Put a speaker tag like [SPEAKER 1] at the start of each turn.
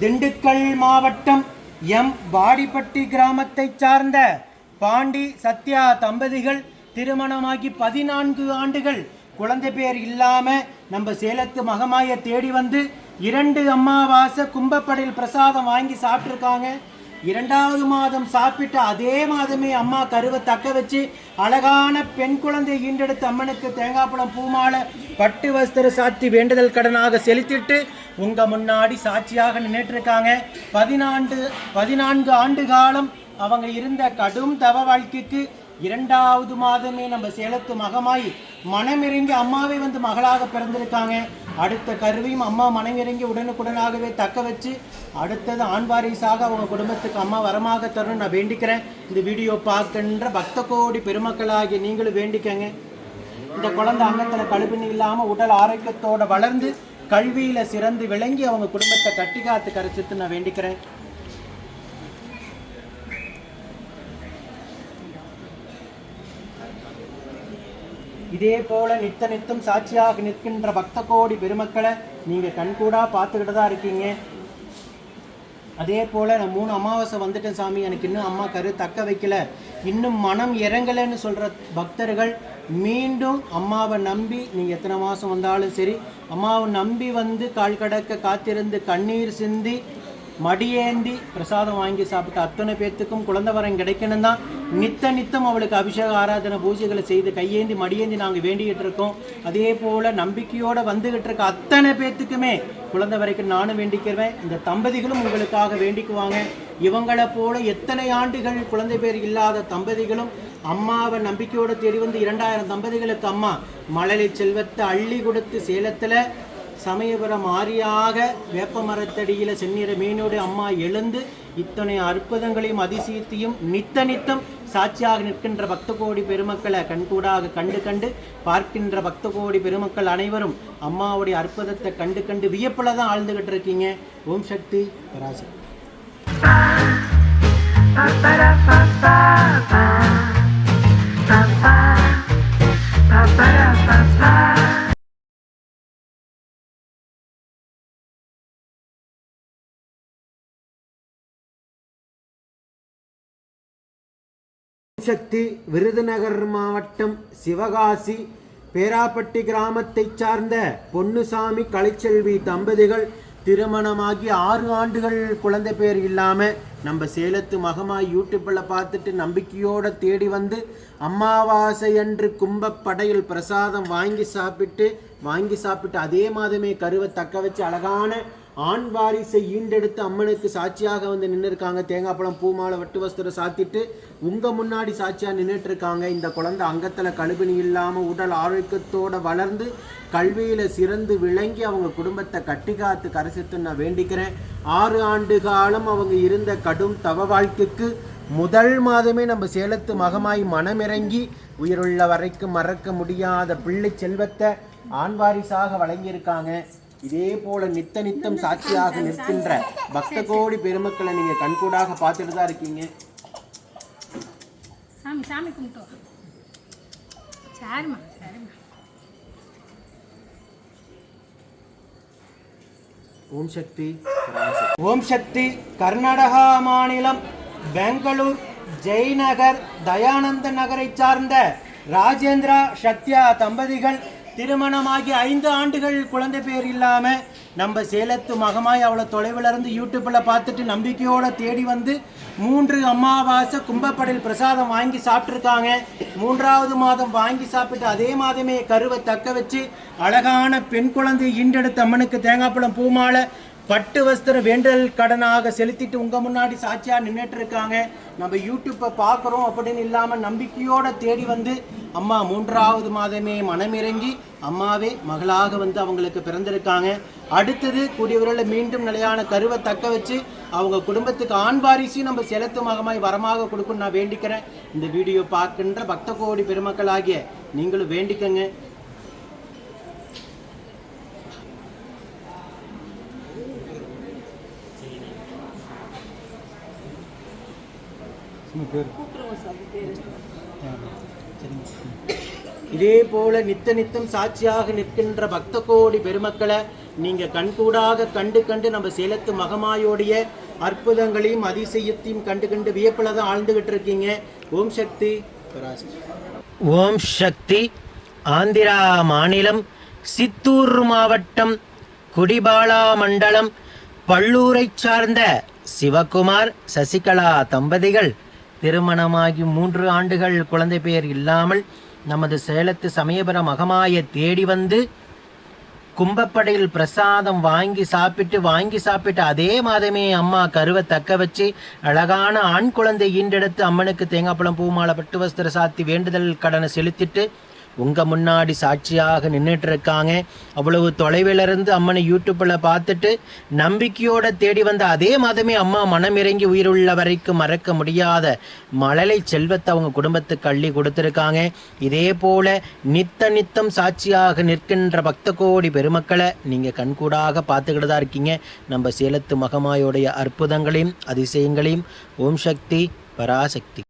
[SPEAKER 1] திண்டுக்கல் மாவட்டம் எம். வாடிப்பட்டி கிராமத்தைச் சார்ந்த பாண்டி சத்யா தம்பதிகள் திருமணமாகி பதினான்கு ஆண்டுகள். குழந்தை பேர் இல்லாமல் நம்ம சேலத்து மகமாய தேடி வந்து இரண்டு அம்மாவாசை கும்பப்படையில் பிரசாதம் வாங்கி சாப்பிட்ருக்காங்க இரண்டாவது மாதம் சாப்பிட்டு அதே மாதமே அம்மா கருவை தக்க வச்சு அழகான பெண் குழந்தை ஈண்டெடுத்து அம்மனுக்கு தேங்காய் பழம் பூமாலை பட்டு வஸ்திர சாத்தி வேண்டுதல் கடனாக செலுத்திட்டு உங்க முன்னாடி சாட்சியாக நின்றுட்டு இருக்காங்க பதினான்கு பதினான்கு ஆண்டு காலம் அவங்க இருந்த கடும் தவ வாழ்க்கைக்கு இரண்டாவது மாதமே நம்ம சேலத்து மகமாய் மனமிறங்கி அம்மாவே வந்து மகளாக பிறந்திருக்காங்க. அடுத்த கருவியும் அம்மா மனமிறங்கி உடனுக்குடனாகவே தக்க வச்சு அடுத்தது ஆண்வாரிசாக அவங்க குடும்பத்துக்கு அம்மா வரமாக தரணும்னு நான் வேண்டிக்கிறேன். இந்த வீடியோ பார்க்கின்ற பக்த கோடி பெருமக்களாகிய நீங்களும் வேண்டிக்கங்க. இந்த குழந்தை அங்கத்தில் கழுபினி இல்லாமல் உடல் ஆரோக்கியத்தோட வளர்ந்து கல்வியில சிறந்து விளங்கி அவங்க குடும்பத்தை கட்டி காத்து கரைச்சிட்டு நான் வேண்டிக்கிறேன். இதே போல நித்த நித்தம் சாட்சியாக நிற்கின்ற பக்த கோடி பெருமக்களை நீங்க கண்கூடா பார்த்துக்கிட்டு தான் இருக்கீங்க. அதே போல நான் மூணு அமாவாசை வந்துட்டேன் சாமி. எனக்கு இன்னும் அம்மா கரு தக்க வைக்கல. இன்னும் மனம் இறங்கலைன்னு சொல்ற பக்தர்கள் மீண்டும் அம்மாவை நம்பி நீங்கள் எத்தனை மாதம் வந்தாலும் சரி அம்மாவை நம்பி வந்து கால் கடக்க காத்திருந்து கண்ணீர் சிந்தி மடியேந்தி பிரசாதம் வாங்கி சாப்பிட்ட அத்தனை பேர்த்துக்கும் குழந்தை வரம் கிடைக்கணும் தான். நித்த நித்தம் அவளுக்கு அபிஷேக ஆராதனை பூஜைகளை செய்து கையேந்தி மடியேந்தி நாங்கள் வேண்டிக்கிட்டு இருக்கோம். அதே போல் நம்பிக்கையோடு வந்துகிட்டு இருக்க அத்தனை பேர்த்துக்குமே குழந்தை வரைக்கும் நானும் வேண்டிக்கிறேன். இந்த தம்பதிகளும் உங்களுக்காக வேண்டிக்குவாங்க. இவங்களை போல எத்தனை ஆண்டுகள் குழந்தை பேர் இல்லாத தம்பதிகளும் அம்மாவை நம்பிக்கையோடு தேடி வந்து இரண்டாயிரம் தம்பதிகளுக்கு அம்மா மழலை செல்வத்தை அள்ளி கொடுத்து சேலத்தில் சமயபுரம் ஆரியாக வேப்ப மரத்தடியில் செந்நிற மீனோடு அம்மா எழுந்து இத்தனை அற்புதங்களையும் அதிசயத்தையும் நித்த நித்தம் சாட்சியாக நிற்கின்ற பக்த கோடி பெருமக்களை கண்கூடாக கண்டு கண்டு பார்க்கின்ற பக்த கோடி பெருமக்கள் அனைவரும் அம்மாவுடைய அற்புதத்தை கண்டு கண்டு வியப்பில் தான் ஆழ்ந்துகிட்டு இருக்கீங்க. ஓம் சக்தி பராசக்தி. சக்தி விருதுநகர் மாவட்டம் சிவகாசி பேராப்பட்டி கிராமத்தைச் சார்ந்த பொன்னுசாமி கலைச்செல்வி தம்பதிகள் திருமணமாகி ஆறு ஆண்டுகள் குழந்தை பேர் இல்லாமல் நம்ம சேலத்து மகமாய் யூடியூப்பில் பார்த்துட்டு நம்பிக்கையோடு தேடி வந்து அமாவாசை அன்று கும்பப்படையில் பிரசாதம் வாங்கி சாப்பிட்டு வாங்கி சாப்பிட்டு அதே மாதமே கருவை தக்க வச்சு அழகான ஆண் வாரிசை ஈண்டெடுத்து அம்மனுக்கு சாட்சியாக வந்து நின்று இருக்காங்க தேங்காய் பழம் பூமாலை வெட்டு வஸ்திரம் சாத்திட்டு உங்கள் முன்னாடி சாட்சியாக நின்றுட்டு இருக்காங்க இந்த குழந்தை அங்கத்தில் கழுபினி இல்லாமல் உடல் ஆரோக்கியத்தோடு வளர்ந்து கல்வியில் சிறந்து விளங்கி அவங்க குடும்பத்தை கட்டி காத்து கரைசித்து நான் வேண்டிக்கிறேன். ஆறு ஆண்டு காலம் அவங்க இருந்த கடும் தவ வாழ்க்கைக்கு முதல் மாதமே நம்ம சேலத்து மகமாய் மனமிறங்கி உயிருள்ள வரைக்கும் மறக்க முடியாத பிள்ளை செல்வத்தை ஆண்வாரிசாக வழங்கியிருக்காங்க. இதே போல நித்த நித்தம் சாட்சியாக நிற்கின்ற பக்த கோடி பெருமக்களை நீங்க கண்கூடாக பார்த்துட்டு தான் இருக்கீங்க.
[SPEAKER 2] சாமி சாமி கும்பிட்டு வா. சரிம்மா சரிம்மா
[SPEAKER 1] ஓம் சக்தி ஓம் சக்தி கர்நாடகா மாநிலம் பெங்களூர் ஜெய்நகர் தயானந்த நகரை சார்ந்த ராஜேந்திரா சத்யா தம்பதிகள் திருமணமாகி ஐந்து ஆண்டுகள் குழந்தை பேர் இல்லாம நம்ம சேலத்து மகமாய் அவ்வளோ தொலைவில் இருந்து யூடியூப்பில் பார்த்துட்டு நம்பிக்கையோட தேடி வந்து மூன்று அமாவாசை கும்பப்படையில் பிரசாதம் வாங்கி சாப்பிட்ருக்காங்க மூன்றாவது மாதம் வாங்கி சாப்பிட்டு அதே மாதமே கருவை தக்க வச்சு அழகான பெண் குழந்தை ஈண்டெடுத்த அம்மனுக்கு தேங்காய்ப்பழம் பூமாலை பட்டு வஸ்திர வேண்டல் கடனாக செலுத்திட்டு உங்கள் முன்னாடி சாட்சியாக நின்றுட்டு இருக்காங்க. நம்ம யூடியூப்பை பார்க்குறோம் அப்படின்னு இல்லாமல் நம்பிக்கையோட தேடி வந்து அம்மா மூன்றாவது மாதமே மனமிறங்கி அம்மாவே மகளாக வந்து அவங்களுக்கு பிறந்திருக்காங்க. அடுத்தது கூடிய விரைவில் மீண்டும் நிலையான கருவை தக்க வச்சு அவங்க குடும்பத்துக்கு ஆண் வாரிசையும் நம்ம செலுத்து மகமாய் வரமாக கொடுக்கணும் நான் வேண்டிக்கிறேன். இந்த வீடியோ பார்க்கின்ற பக்த கோடி பெருமக்களாகிய நீங்களும் வேண்டிக்கங்க. பேர். இதே போல நித்த நித்தம் சாட்சியாக நிற்கின்ற பக்த கோடி பெருமக்களை நீங்க கண்கூடாக கண்டு கண்டு நம்ம சேலத்து மகமாயோடைய அற்புதங்களையும் அதிசயத்தையும் கண்டு கண்டு வியப்பில் தான் ஆழ்ந்துகிட்டு இருக்கீங்க. ஓம் சக்தி ஓம் சக்தி ஆந்திரா மாநிலம் சித்தூர் மாவட்டம் குடிபாலா மண்டலம் பல்லூரை சார்ந்த சிவகுமார் சசிகலா தம்பதிகள் திருமணமாகி மூன்று ஆண்டுகள் குழந்தை பெயர் இல்லாமல் நமது சேலத்து சமயபுரம் அகமாய தேடி வந்து கும்பப்படையில் பிரசாதம் வாங்கி சாப்பிட்டு வாங்கி சாப்பிட்டு அதே மாதமே அம்மா கருவை தக்க வச்சு அழகான ஆண் குழந்தை ஈண்டெடுத்து அம்மனுக்கு தேங்காய்ப்பழம் பூமாலை பட்டு வஸ்திர சாத்தி வேண்டுதல் கடனை செலுத்திட்டு உங்கள் முன்னாடி சாட்சியாக நின்றுட்டு இருக்காங்க அவ்வளவு தொலைவில் இருந்து அம்மனை யூடியூப்பில் பார்த்துட்டு நம்பிக்கையோட தேடி வந்த அதே மாதமே அம்மா மனமிறங்கி உயிருள்ள வரைக்கும் மறக்க முடியாத மழலை செல்வத்தை அவங்க குடும்பத்துக்கு அள்ளி கொடுத்துருக்காங்க. இதே போல் நித்த நித்தம் சாட்சியாக நிற்கின்ற பக்த கோடி பெருமக்களை நீங்கள் கண்கூடாக பார்த்துக்கிட்டு தான் இருக்கீங்க. நம்ம சேலத்து மகமாயோடைய அற்புதங்களையும் அதிசயங்களையும். ஓம் சக்தி பராசக்தி.